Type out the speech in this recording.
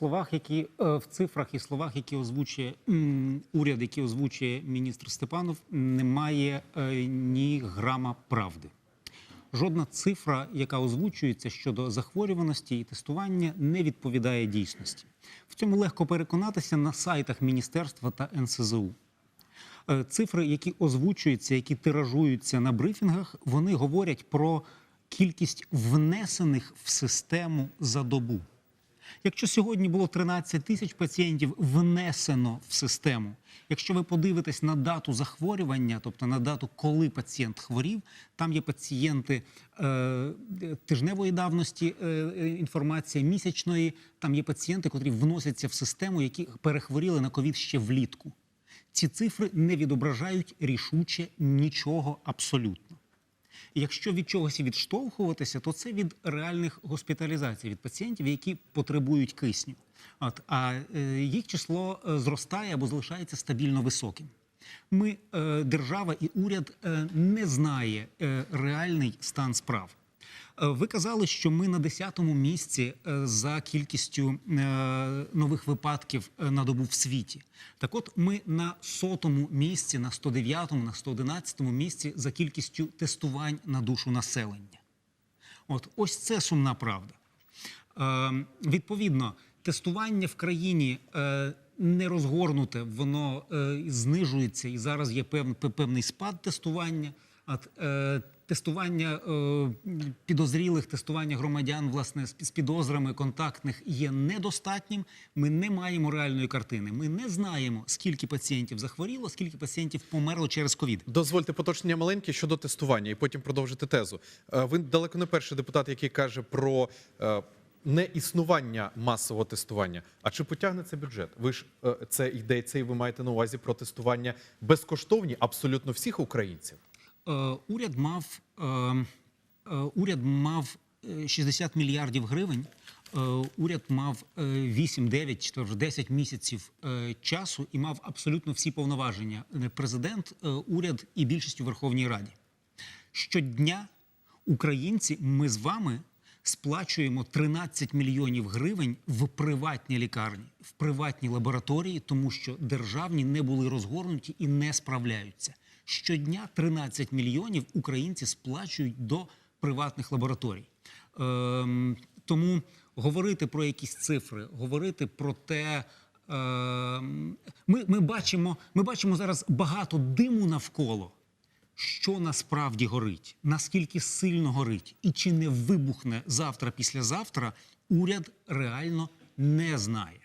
словах, які е, в цифрах і словах, які озвучує уряд, які озвучує міністр Степанов, немає е, ні грама правди. Жодна цифра, яка озвучується щодо захворюваності і тестування, не відповідає дійсності. В цьому легко переконатися на сайтах міністерства та НСЗУ. Е, Цифри, які озвучуються, які тиражуються на брифінгах, вони говорять про кількість внесених в систему за добу. Якщо сьогодні було 13 тисяч пацієнтів внесено в систему, якщо ви подивитесь на дату захворювання, тобто на дату, коли пацієнт хворів, там є пацієнти е, тижневої давності е, е, інформація, місячної, там є пацієнти, котрі вносяться в систему, які перехворіли на ковід ще влітку. Ці цифри не відображають рішуче нічого абсолютно. Якщо від чогось відштовхуватися, то це від реальних госпіталізацій, від пацієнтів, які потребують кисню. От, а е, їх число е, зростає або залишається стабільно високим. Ми, е, держава і уряд, не знає реальний стан справ. Е, Ви казали, що ми на 10-му місці е, за кількістю е, нових випадків на добу в світі. Так от ми на сотому місці, на 109-му, на 111-му місці за кількістю тестувань на душу населення. От ось це сумна правда. Відповідно, тестування в країні не розгорнуте, воно знижується, і зараз є пев, певний спад тестування. Тестування е, підозрілих, тестування громадян власне з підозрами контактних є недостатнім. Ми не маємо реальної картини. Ми не знаємо, скільки пацієнтів захворіло, скільки пацієнтів померло через ковід. Дозвольте поточнення маленьке щодо тестування, і потім продовжити тезу. Е, Ви далеко не перший депутат, який каже про е, неіснування масового тестування. А чи потягне це бюджет? Ви ж це йдеться, і ви маєте на увазі про тестування безкоштовні абсолютно всіх українців. Е, уряд мав е, е, уряд мав е, 60 мільярдів гривень. Уряд мав е, 8-9 чи 10 місяців часу і мав абсолютно всі повноваження. Президент, уряд і більшість у Верховній Раді. Щодня українці, ми з вами сплачуємо 13 мільйонів гривень в приватні лікарні, в приватні лабораторії, тому що державні не були розгорнуті і не справляються. Щодня 13 мільйонів українці сплачують до приватних лабораторій. Ем, тому говорити про якісь цифри, говорити про те. ем, Ми, ми, бачимо, ми бачимо зараз багато диму навколо що насправді горить, наскільки сильно горить, і чи не вибухне завтра, післязавтра, уряд реально не знає.